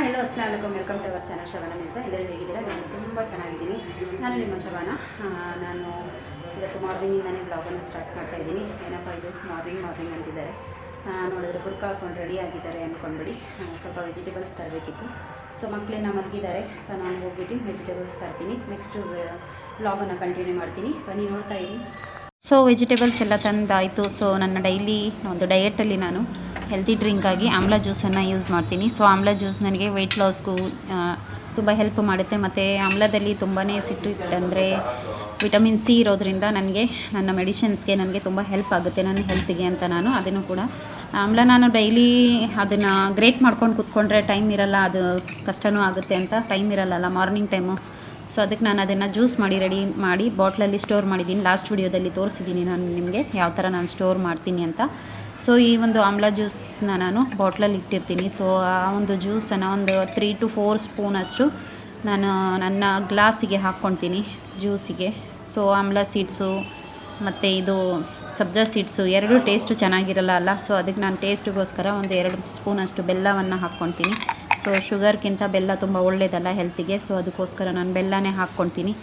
Hi hello ಅಸ್ಲಾಮಲೈಕಮ್ welcome to our channel Shabana ಅಂತ ಎಲ್ಲರೂ ಹೇಗಿದ್ದೀರಾ? ನಾನು ತುಂಬ ಚೆನ್ನಾಗಿದ್ದೀನಿ. ನಾನು ನಿಮ್ಮ ಶಬಾನ. ನಾನು ಇವತ್ತು ಮಾರ್ನಿಂಗಿಂದನೇ ಬ್ಲಾಗನ್ನು ಸ್ಟಾರ್ಟ್ ಮಾಡ್ತಾ ಇದ್ದೀನಿ. ಏನಪ್ಪ ಇದು? ಮಾರ್ನಿಂಗ್ ಮಾರ್ನಿಂಗ್ ಅಂತಿದ್ದಾರೆ. ನೋಡಿದ್ರೆ ಬುರ್ಕ ಹಾಕೊಂಡು ರೆಡಿ ಆಗಿದ್ದಾರೆ ಅಂದ್ಕೊಂಡ್ಬಿಡಿ. ಸ್ವಲ್ಪ ವೆಜಿಟೇಬಲ್ಸ್ ತರಬೇಕಿತ್ತು. ಸೊ ಮಕ್ಕಳನ್ನ ಮಲಗಿದ್ದಾರೆ. ಸೊ ನಾನು ಹೋಗ್ಬಿಟ್ಟು ವೆಜಿಟೇಬಲ್ಸ್ ತರ್ತೀನಿ. ನೆಕ್ಸ್ಟು ಬ್ಲಾಗನ್ನು ಕಂಟಿನ್ಯೂ ಮಾಡ್ತೀನಿ. ಬನ್ನಿ, ನೋಡ್ತಾ ಇದ್ದೀನಿ ಸೊ ವೆಜಿಟೇಬಲ್ಸ್ ಎಲ್ಲ ತಂದಾಯಿತು. ಸೊ ನನ್ನ ಡೈಲಿ ಒಂದು ಡಯಟಲ್ಲಿ ನಾನು ಹೆಲ್ತಿ ಡ್ರಿಂಕಾಗಿ ಆಮ್ಲ ಜ್ಯೂಸನ್ನು ಯೂಸ್ ಮಾಡ್ತೀನಿ. ಸೊ ಆಮ್ಲ ಜ್ಯೂಸ್ ನನಗೆ ವೆಯ್ಟ್ ಲಾಸ್ಗೂ ತುಂಬ ಹೆಲ್ಪ್ ಮಾಡುತ್ತೆ. ಮತ್ತು ಆಮ್ಲದಲ್ಲಿ ತುಂಬಾ ಸಿಟ್ರಿಟ್ ಅಂದರೆ ವಿಟಮಿನ್ ಸಿ ಇರೋದ್ರಿಂದ ನನಗೆ, ನನ್ನ ಮೆಡಿಷನ್ಸ್ಗೆ ನನಗೆ ತುಂಬ ಹೆಲ್ಪ್ ಆಗುತ್ತೆ, ನನ್ನ ಹೆಲ್ತಿಗೆ ಅಂತ ನಾನು ಅದನ್ನು ಕೂಡ. ಆಮ್ಲ ನಾನು ಡೈಲಿ ಅದನ್ನು ಗ್ರೇಟ್ ಮಾಡ್ಕೊಂಡು ಕುತ್ಕೊಂಡ್ರೆ ಟೈಮ್ ಇರಲ್ಲ, ಅದು ಕಷ್ಟನೂ ಆಗುತ್ತೆ ಅಂತ ಟೈಮ್ ಇರಲ್ಲ ಮಾರ್ನಿಂಗ್ ಟೈಮು ಸೊ ಅದಕ್ಕೆ ನಾನು ಅದನ್ನು ಜ್ಯೂಸ್ ಮಾಡಿ ರೆಡಿ ಮಾಡಿ ಬಾಟ್ಲಲ್ಲಿ ಸ್ಟೋರ್ ಮಾಡಿದ್ದೀನಿ. ಲಾಸ್ಟ್ ವಿಡಿಯೋದಲ್ಲಿ ತೋರಿಸಿದ್ದೀನಿ ನಾನು ನಿಮಗೆ ಯಾವ ಥರ ನಾನು ಸ್ಟೋರ್ ಮಾಡ್ತೀನಿ ಅಂತ. ಸೊ ಈ ಒಂದು ಆಮ್ಲ ಜ್ಯೂಸ್ನ ನಾನು ಬಾಟ್ಲಲ್ಲಿ ಇಟ್ಟಿರ್ತೀನಿ. ಸೊ ಆ ಒಂದು ಜ್ಯೂಸನ್ನು ಒಂದು ತ್ರೀ ಟು ಫೋರ್ ಸ್ಪೂನಷ್ಟು ನಾನು ನನ್ನ ಗ್ಲಾಸಿಗೆ ಹಾಕ್ಕೊಳ್ತೀನಿ, ಜ್ಯೂಸಿಗೆ. ಸೊ ಆಮ್ಲ ಸೀಡ್ಸು ಮತ್ತು ಇದು ಸಬ್ಜಾ ಸೀಡ್ಸು ಎರಡು ಟೇಸ್ಟು ಚೆನ್ನಾಗಿರಲ್ಲ ಅಲ್ಲ? ಸೊ ಅದಕ್ಕೆ ನಾನು ಟೇಸ್ಟಿಗೋಸ್ಕರ ಒಂದು ಎರಡು ಸ್ಪೂನಷ್ಟು ಬೆಲ್ಲವನ್ನು ಹಾಕ್ಕೊಳ್ತೀನಿ. ಸೊ ಶುಗರ್ಗಿಂತ ಬೆಲ್ಲ ತುಂಬ ಒಳ್ಳೆಯದಲ್ಲ ಹೆಲ್ತಿಗೆ ಸೊ ಅದಕ್ಕೋಸ್ಕರ ನಾನು ಬೆಲ್ಲನೇ ಹಾಕ್ಕೊಳ್ತೀನಿ.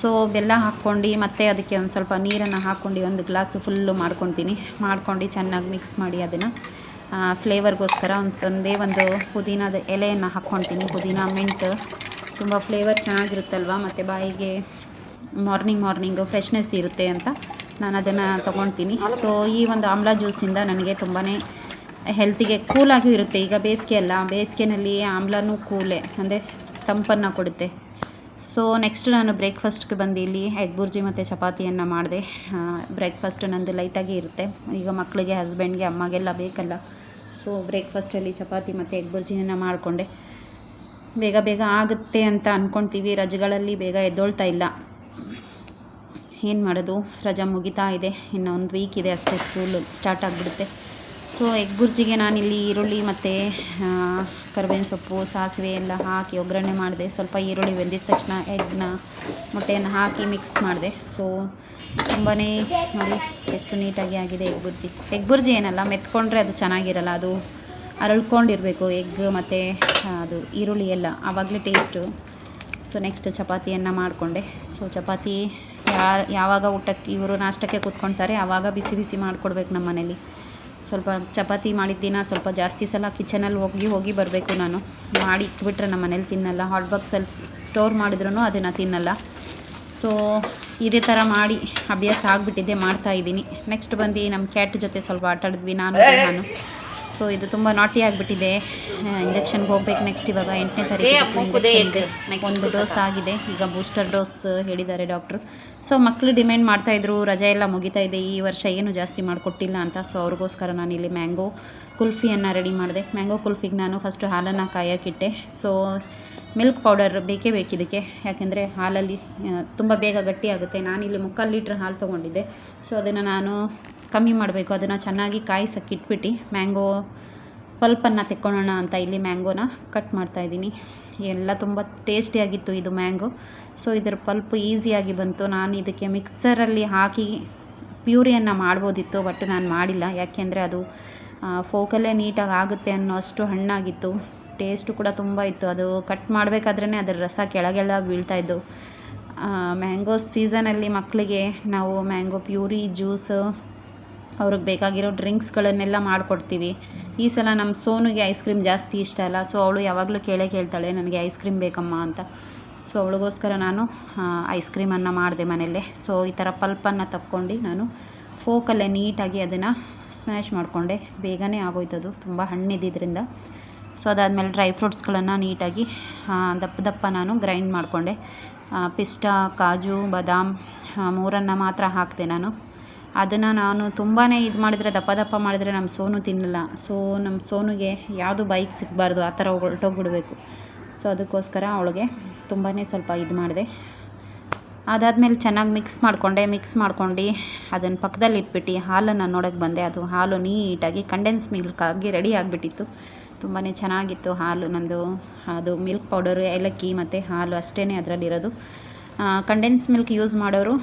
ಸೊ ಬೆಲ್ಲ ಹಾಕ್ಕೊಂಡು, ಮತ್ತೆ ಅದಕ್ಕೆ ಒಂದು ಸ್ವಲ್ಪ ನೀರನ್ನು ಹಾಕ್ಕೊಂಡು ಒಂದು ಗ್ಲಾಸ್ ಫುಲ್ಲು ಮಾಡ್ಕೊತೀನಿ. ಮಾಡ್ಕೊಂಡು ಚೆನ್ನಾಗಿ ಮಿಕ್ಸ್ ಮಾಡಿ ಅದನ್ನು. ಫ್ಲೇವರ್ಗೋಸ್ಕರ ಒಂದು, ಒಂದೇ ಒಂದು ಪುದೀನದ ಎಲೆಯನ್ನು ಹಾಕ್ಕೊಳ್ತೀನಿ ಪುದೀನ ಮಿಂಟ್ ತುಂಬ ಫ್ಲೇವರ್ ಚೆನ್ನಾಗಿರುತ್ತಲ್ವ? ಮತ್ತು ಬಾಯಿಗೆ ಮಾರ್ನಿಂಗ್ ಮಾರ್ನಿಂಗು ಫ್ರೆಶ್ನೆಸ್ ಇರುತ್ತೆ ಅಂತ ನಾನು ಅದನ್ನು ತೊಗೊಳ್ತೀನಿ ಸೊ ಈ ಒಂದು ಆಮ್ಲ ಜ್ಯೂಸಿಂದ ನನಗೆ ತುಂಬಾ ಹೆಲ್ತಿಗೆ ಕೂಲಾಗೂ ಇರುತ್ತೆ. ಈಗ ಬೇಸಿಗೆ ಅಲ್ಲ. ಬೇಸಿಗೆನಲ್ಲಿ ಆಮ್ಲನೂ ಕೂಲೆ ಅಂದರೆ ತಂಪನ್ನು ಕೊಡುತ್ತೆ. ಸೊ ನೆಕ್ಸ್ಟ್ ನಾನು ಬ್ರೇಕ್ಫಾಸ್ಟ್ಗೆ ಬಂದು ಇಲ್ಲಿ ಎಗ್ ಬುರ್ಜಿ ಮತ್ತು ಚಪಾತಿಯನ್ನು ಮಾಡಿದೆ. ಬ್ರೇಕ್ಫಾಸ್ಟ್ ನಂದು ಲೈಟಾಗಿ ಇರುತ್ತೆ. ಈಗ ಮಕ್ಕಳಿಗೆ ಹಸ್ಬೆಂಡ್ಗೆ ಅಮ್ಮಗೆಲ್ಲ ಬೇಕಲ್ಲ. ಸೊ ಬ್ರೇಕ್ಫಾಸ್ಟಲ್ಲಿ ಚಪಾತಿ ಮತ್ತು ಎಗ್ ಬುರ್ಜಿನ ಮಾಡಿಕೊಂಡೆ. ಬೇಗ ಬೇಗ ಆಗುತ್ತೆ ಅಂತ ಅಂದ್ಕೊಳ್ತೀವಿ ರಜೆಗಳಲ್ಲಿ ಬೇಗ ಎದ್ದೊಳ್ತಾ ಇಲ್ಲ. ಏನು ಮಾಡೋದು? ರಜಾ ಮುಗಿತಾ ಇದೆ. ಇನ್ನೊಂದು ವೀಕ್ ಇದೆ ಅಷ್ಟೇ ಸ್ಕೂಲು ಸ್ಟಾರ್ಟ್ ಆಗಿಬಿಡುತ್ತೆ. ಸೊ ಎಗ್ ಬುರ್ಜಿಗೆ ನಾನಿಲ್ಲಿ ಈರುಳ್ಳಿ ಮತ್ತು ಕರ್ಬೇವಿನ ಸೊಪ್ಪು, ಸಾಸಿವೆ ಎಲ್ಲ ಹಾಕಿ ಒಗ್ಗರಣೆ ಮಾಡಿದೆ. ಸ್ವಲ್ಪ ಈರುಳ್ಳಿ ಬೆಂದಿದ ತಕ್ಷಣ ಎಗ್ನ ಮೊಟ್ಟೆಯನ್ನು ಹಾಕಿ ಮಿಕ್ಸ್ ಮಾಡಿದೆ. ಸೊ ತುಂಬಾ ನೋಡಿ ಎಷ್ಟು ನೀಟಾಗಿ ಆಗಿದೆ ಎಗ್ ಬುರ್ಜಿ ಎಗ್ ಬುರ್ಜಿ ಏನಲ್ಲ, ಮೆತ್ಕೊಂಡ್ರೆ ಅದು ಚೆನ್ನಾಗಿರಲ್ಲ, ಅದು ಅರಳ್ಕೊಂಡಿರಬೇಕು ಎಗ್ ಮತ್ತು ಅದು ಈರುಳ್ಳಿ ಎಲ್ಲ, ಆವಾಗಲೇ ಟೇಸ್ಟು ಸೊ ನೆಕ್ಸ್ಟ್ ಚಪಾತಿಯನ್ನು ಮಾಡಿಕೊಂಡೆ. ಸೊ ಚಪಾತಿ ಯಾರು, ಯಾವಾಗ ಊಟಕ್ಕೆ, ಇವರು ನಾಷ್ಟಕ್ಕೆ ಕೂತ್ಕೊಳ್ತಾರೆ ಆವಾಗ ಬಿಸಿ ಬಿಸಿ ಮಾಡಿಕೊಡ್ಬೇಕು ನಮ್ಮ ಮನೇಲಿ ಸ್ವಲ್ಪ ಚಪಾತಿ ಮಾಡಿದ ದಿನ ಸ್ವಲ್ಪ ಜಾಸ್ತಿ ಸಲ ಕಿಚನಲ್ಲಿ ಹೋಗಿ ಹೋಗಿ ಬರಬೇಕು ನಾನು. ಮಾಡಿ ಇಟ್ಬಿಟ್ರೆ ನಮ್ಮ ಮನೇಲಿ ತಿನ್ನಲ್ಲ. ಹಾಟ್ ಬಾಕ್ಸಲ್ಲಿ ಸ್ಟೋರ್ ಮಾಡಿದ್ರೂ ಅದನ್ನು ತಿನ್ನಲ್ಲ. ಸೊ ಇದೇ ಥರ ಮಾಡಿ ಅಭ್ಯಾಸ ಆಗಿಬಿಟ್ಟಿದ್ದೆ ಮಾಡ್ತಾ ಇದ್ದೀನಿ. ನೆಕ್ಸ್ಟ್ ಬಂದು ನಮ್ಮ ಕ್ಯಾಟ್ ಜೊತೆ ಸ್ವಲ್ಪ ಆಟಾಡಿದ್ವಿ ನಾನು ನಾನು. ಸೊ ಇದು ತುಂಬ ನಾಟಿ ಆಗಿಬಿಟ್ಟಿದೆ. ಇಂಜೆಕ್ಷನ್ಗೆ ಹೋಗ್ಬೇಕು ನೆಕ್ಸ್ಟ್ ಇವಾಗ ಎಂಟನೇ ತಾರೀಕು ಒಂದು ಡೋಸ್ ಆಗಿದೆ. ಈಗ ಬೂಸ್ಟರ್ ಡೋಸ್ ಹೇಳಿದ್ದಾರೆ ಡಾಕ್ಟ್ರು ಸೊ ಮಕ್ಕಳು ಡಿಮ್ಯಾಂಡ್ ಮಾಡ್ತಾಯಿದ್ರು ರಜೆ ಎಲ್ಲ ಮುಗಿತಾ ಇದೆ. ಈ ವರ್ಷ ಏನು ಜಾಸ್ತಿ ಮಾಡಿಕೊಟ್ಟಿಲ್ಲ ಅಂತ. ಸೊ ಅವ್ರಿಗೋಸ್ಕರ ನಾನು ಇಲ್ಲಿ ಮ್ಯಾಂಗೋ ಕುಲ್ಫಿಯನ್ನು ರೆಡಿ ಮಾಡಿದೆ. ಮ್ಯಾಂಗೋ ಕುಲ್ಫಿಗೆ ನಾನು ಫಸ್ಟ್ ಹಾಲನ್ನು ಕಾಯೋಕ್ಕಿಟ್ಟೆ ಸೊ ಮಿಲ್ಕ್ ಪೌಡರ್ ಬೇಕೇ ಬೇಕು ಇದಕ್ಕೆ. ಯಾಕೆಂದರೆ ಹಾಲಲ್ಲಿ ತುಂಬ ಬೇಗ ಗಟ್ಟಿ ಆಗುತ್ತೆ. ನಾನಿಲ್ಲಿ ಮುಕ್ಕಾಲು ಲೀಟ್ರ್ ಹಾಲು ತೊಗೊಂಡಿದ್ದೆ. ಸೊ ಅದನ್ನು ನಾನು ಕಮ್ಮಿ ಮಾಡಬೇಕು. ಅದನ್ನು ಚೆನ್ನಾಗಿ ಕಾಯಿಸಕ್ಕೆ ಇಟ್ಬಿಟ್ಟು ಮ್ಯಾಂಗೋ ಪಲ್ಪನ್ನು ತೆಕ್ಕೊಳ್ಳೋಣ ಅಂತ ಇಲ್ಲಿ ಮ್ಯಾಂಗೋನ ಕಟ್ ಮಾಡ್ತಾಯಿದ್ದೀನಿ ಎಲ್ಲ ತುಂಬ ಟೇಸ್ಟಿಯಾಗಿತ್ತು ಇದು ಮ್ಯಾಂಗೋ. ಸೊ ಇದರ ಪಲ್ಪ್ ಈಸಿಯಾಗಿ ಬಂತು. ನಾನು ಇದಕ್ಕೆ ಮಿಕ್ಸರಲ್ಲಿ ಹಾಕಿ ಪ್ಯೂರಿಯನ್ನು ಮಾಡ್ಬೋದಿತ್ತು ಬಟ್ ನಾನು ಮಾಡಿಲ್ಲ. ಯಾಕೆಂದರೆ ಅದು ಫೋಕಲ್ಲೇ ನೀಟಾಗಿ ಆಗುತ್ತೆ ಅನ್ನೋ ಅಷ್ಟು ಹಣ್ಣಾಗಿತ್ತು. ಟೇಸ್ಟು ಕೂಡ ತುಂಬ ಇತ್ತು. ಅದು ಕಟ್ ಮಾಡಬೇಕಾದ್ರೇ ಅದರ ರಸ ಕೆಳಗೆಲ್ಲ ಬೀಳ್ತಾಯಿದ್ದು ಮ್ಯಾಂಗೋ ಸೀಸನಲ್ಲಿ ಮಕ್ಕಳಿಗೆ ನಾವು ಮ್ಯಾಂಗೋ ಪ್ಯೂರಿ ಜ್ಯೂಸು ಅವ್ರಿಗೆ ಬೇಕಾಗಿರೋ ಡ್ರಿಂಕ್ಸ್ಗಳನ್ನೆಲ್ಲ ಮಾಡಿಕೊಡ್ತೀವಿ. ಈ ಸಲ ನಮ್ಮ ಸೋನುಗೆ ಐಸ್ ಕ್ರೀಮ್ ಜಾಸ್ತಿ ಇಷ್ಟ ಅಲ್ಲ, ಸೊ ಅವಳು ಯಾವಾಗಲೂ ಕೇಳೇ ಕೇಳ್ತಾಳೆ, ನನಗೆ ಐಸ್ ಕ್ರೀಮ್ ಬೇಕಮ್ಮ ಅಂತ. ಸೊ ಅವಳಿಗೋಸ್ಕರ ನಾನು ಐಸ್ ಕ್ರೀಮನ್ನು ಮಾಡಿದೆ ಮನೆಯಲ್ಲೇ. ಸೊ ಈ ಥರ ಪಲ್ಪನ್ನು ತಕ್ಕೊಂಡು ನಾನು ಫೋಕಲ್ಲೇ ನೀಟಾಗಿ ಅದನ್ನು ಸ್ಮ್ಯಾಶ್ ಮಾಡಿಕೊಂಡೆ. ಬೇಗನೆ ಆಗೋಯ್ತದು, ತುಂಬ ಹಣ್ಣಿದ್ದಿದ್ದರಿಂದ ಸೊ ಅದಾದಮೇಲೆ ಡ್ರೈ ಫ್ರೂಟ್ಸ್ಗಳನ್ನು ನೀಟಾಗಿ ದಪ್ಪ ದಪ್ಪ ನಾನು ಗ್ರೈಂಡ್ ಮಾಡಿಕೊಂಡೆ. ಪಿಸ್ತಾ, ಕಾಜು, ಬಾದಾಮ್ ಮೂರನ್ನು ಮಾತ್ರ ಹಾಕಿದೆ ನಾನು. ಅದನ್ನು ನಾನು ತುಂಬಾ ಇದು ಮಾಡಿದರೆ, ದಪ್ಪ ದಪ್ಪ ಮಾಡಿದರೆ ನಮ್ಮ ಸೋನು ತಿನ್ನಲ್ಲ. ಸೊ ನಮ್ಮ ಸೋನುಗೆ ಯಾವುದು ಬೈಕ್ ಸಿಗಬಾರ್ದು, ಆ ಥರ ಹೊರಟೋಗ್ಬಿಡ್ಬೇಕು. ಸೊ ಅದಕ್ಕೋಸ್ಕರ ಅವಳಿಗೆ ತುಂಬಾ ಸ್ವಲ್ಪ ಇದು ಮಾಡಿದೆ. ಅದಾದಮೇಲೆ ಚೆನ್ನಾಗಿ ಮಿಕ್ಸ್ ಮಾಡಿಕೊಂಡೆ ಮಿಕ್ಸ್ ಮಾಡ್ಕೊಂಡು ಅದನ್ನು ಪಕ್ಕದಲ್ಲಿ ಇಟ್ಬಿಟ್ಟು ಹಾಲನ್ನು ನೋಡೋಕ್ಕೆ ಬಂದೆ. ಅದು ಹಾಲು ನೀಟಾಗಿ ಕಂಡೆನ್ಸ್ ಮಿಲ್ಕ್ ಆಗಿ ರೆಡಿ ಆಗಿಬಿಟ್ಟಿತ್ತು. ತುಂಬಾ ಚೆನ್ನಾಗಿತ್ತು ಹಾಲು. ನಂದು ಅದು ಮಿಲ್ಕ್ ಪೌಡರು ಏಲಕ್ಕಿ ಮತ್ತು ಹಾಲು ಅಷ್ಟೇ ಅದರಲ್ಲಿರೋದು. ಕಂಡೆನ್ಸ್ ಮಿಲ್ಕ್ ಯೂಸ್ ಮಾಡೋರು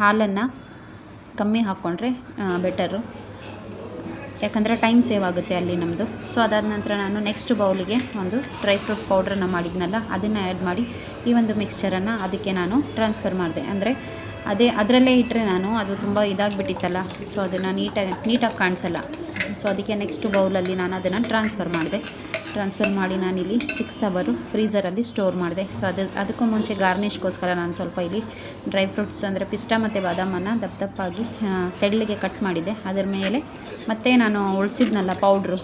ಹಾಲನ್ನು ಕಮ್ಮಿ ಹಾಕ್ಕೊಂಡ್ರೆ ಬೆಟರು ಯಾಕಂದರೆ ಟೈಮ್ ಸೇವ್ ಆಗುತ್ತೆ ಅಲ್ಲಿ ನಮ್ಮದು ಸೊ ಅದಾದ ನಂತರ ನಾನು ನೆಕ್ಸ್ಟ್ ಬೌಲಿಗೆ ಒಂದು ಡ್ರೈ ಫ್ರೂಟ್ ಪೌಡ್ರನ್ನು ಮಾಡಿದ್ನಲ್ಲ, ಅದನ್ನು ಆ್ಯಡ್ ಮಾಡಿ ಈ ಒಂದು ಮಿಕ್ಸ್ಚರನ್ನು ಅದಕ್ಕೆ ನಾನು ಟ್ರಾನ್ಸ್ಫರ್ ಮಾಡಿದೆ. ಅಂದರೆ ಅದೇ, ಅದರಲ್ಲೇ ಇಟ್ಟರೆ ನಾನು ಅದು ತುಂಬ ಇದಾಗಿಬಿಟ್ಟಿತ್ತಲ್ಲ ಸೊ ಅದನ್ನು ನೀಟಾಗಿ ನೀಟಾಗಿ ಕಾಣಿಸಲ್ಲ. ಸೊ ಅದಕ್ಕೆ ನೆಕ್ಸ್ಟ್ ಬೌಲಲ್ಲಿ ನಾನು ಅದನ್ನು ಟ್ರಾನ್ಸ್ಫರ್ ಮಾಡಿದೆ. ಟ್ರಾನ್ಸ್ಫರ್ ಮಾಡಿ ನಾನಿಲ್ಲಿ ಸಿಕ್ಸ್ ಅವರು ಫ್ರೀಸರಲ್ಲಿ ಸ್ಟೋರ್ ಮಾಡಿದೆ. ಸೊ ಅದು, ಅದಕ್ಕೂ ಮುಂಚೆ ಗಾರ್ನಿಷ್ಗೋಸ್ಕರ ನಾನು ಸ್ವಲ್ಪ ಇಲ್ಲಿ ಡ್ರೈ ಫ್ರೂಟ್ಸ್ ಅಂದರೆ ಪಿಸ್ತಾ ಮತ್ತು ಬಾದಾಮನ್ನು ದಪ್ಪ ದಪ್ಪಾಗಿ ತೆಳ್ಳಿಗೆ ಕಟ್ ಮಾಡಿದೆ. ಅದರ ಮೇಲೆ ಮತ್ತೆ ನಾನು ಉಳಿಸಿದ್ನಲ್ಲ ಪೌಡ್ರು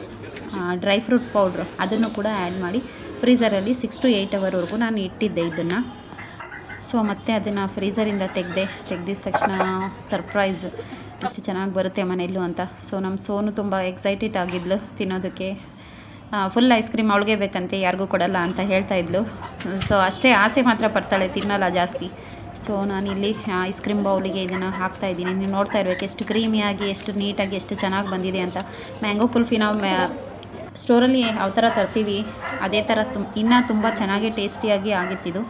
ಡ್ರೈ ಫ್ರೂಟ್ ಪೌಡ್ರು ಅದನ್ನು ಕೂಡ ಆ್ಯಡ್ ಮಾಡಿ ಫ್ರೀಸರಲ್ಲಿ ಸಿಕ್ಸ್ ಟು ಏಯ್ಟ್ ಅವರ್ವರೆಗೂ ನಾನು ಇಟ್ಟಿದ್ದೆ ಇದನ್ನು. ಸೊ ಮತ್ತೆ ಅದನ್ನು ಫ್ರೀಸರಿಂದ ತೆಗೆದೆ, ತೆಗ್ದಿದ ತಕ್ಷಣ ಸರ್ಪ್ರೈಸ್ ಎಷ್ಟು ಚೆನ್ನಾಗಿ ಬರುತ್ತೆ ಮನೆಯಲ್ಲೂ ಅಂತ. ಸೊ ನಮ್ಮ ಸೋನು ತುಂಬ ಎಕ್ಸೈಟೆಡ್ ಆಗಿದ್ಲು ತಿನ್ನೋದಕ್ಕೆ. ಫುಲ್ ಐಸ್ ಕ್ರೀಮ್ ಅವಳಿಗೆ ಬೇಕಂತೆ, ಯಾರಿಗೂ ಕೊಡಲ್ಲ ಅಂತ ಹೇಳ್ತಾ ಇದ್ಲು. ಸೊ ಅಷ್ಟೇ ಆಸೆ ಮಾತ್ರ ಪಡ್ತಾಳೆ, ತಿನ್ನಲ್ಲ ಜಾಸ್ತಿ. ಸೊ ನಾನಿಲ್ಲಿ ಐಸ್ ಕ್ರೀಮ್ ಬೌಲಿಗೆ ಇದನ್ನು ಹಾಕ್ತಾ ಇದ್ದೀನಿ. ನೀವು ನೋಡ್ತಾ ಇರಬೇಕು, ಎಷ್ಟು ಕ್ರೀಮಿಯಾಗಿ ಎಷ್ಟು ನೀಟಾಗಿ ಎಷ್ಟು ಚೆನ್ನಾಗಿ ಬಂದಿದೆ ಅಂತ. ಮ್ಯಾಂಗೋ ಕುಲ್ಫಿ ನಾವು ಮ್ಯಾ ಸ್ಟೋರಲ್ಲಿ ಯಾವ ಥರ ತರ್ತೀವಿ. ಅದೇ ಥರ ಸುಮ್, ಇನ್ನೂ ತುಂಬ ಚೆನ್ನಾಗಿ ಟೇಸ್ಟಿಯಾಗಿ ಆಗಿತ್ತಿದು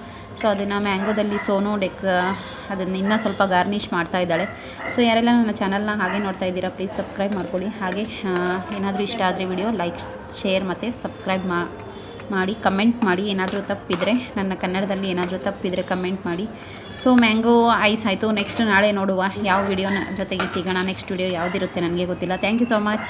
ಸೊ ಅದನ್ನು ಮ್ಯಾಂಗೋದಲ್ಲಿ ಸೋನು ಡೆಕ್ ಅದನ್ನು ಇನ್ನೂ ಸ್ವಲ್ಪ ಗಾರ್ನಿಷ್ ಮಾಡ್ತಾ ಇದ್ದಾಳೆ. ಸೊ ಯಾರೆಲ್ಲ ನನ್ನ ಚಾನಲ್ನ ಹಾಗೆ ನೋಡ್ತಾ ಇದ್ದೀರಾ ಪ್ಲೀಸ್ ಸಬ್ಸ್ಕ್ರೈಬ್ ಮಾಡ್ಕೊಳ್ಳಿ. ಹಾಗೆ ಏನಾದರೂ ಇಷ್ಟ ಆದರೆ ವಿಡಿಯೋ ಲೈಕ್ ಶೇರ್ ಮತ್ತು ಸಬ್ಸ್ಕ್ರೈಬ್ ಮಾ, ಮಾಡಿ ಕಮೆಂಟ್ ಮಾಡಿ. ಏನಾದರೂ ತಪ್ಪಿದರೆ, ನನ್ನ ಕನ್ನಡದಲ್ಲಿ ಏನಾದರೂ ತಪ್ಪಿದರೆ ಕಮೆಂಟ್ ಮಾಡಿ. ಸೊ ಮ್ಯಾಂಗೋ ಐಸ್ ಆಯಿತು. ನೆಕ್ಸ್ಟ್ ನಾಳೆ ನೋಡುವ ಯಾವ ವಿಡಿಯೋನ ಜೊತೆಗೆ ಸಿಗೋಣ. ನೆಕ್ಸ್ಟ್ ವಿಡಿಯೋ ಯಾವುದಿರುತ್ತೆ ನನಗೆ ಗೊತ್ತಿಲ್ಲ. Thank you so much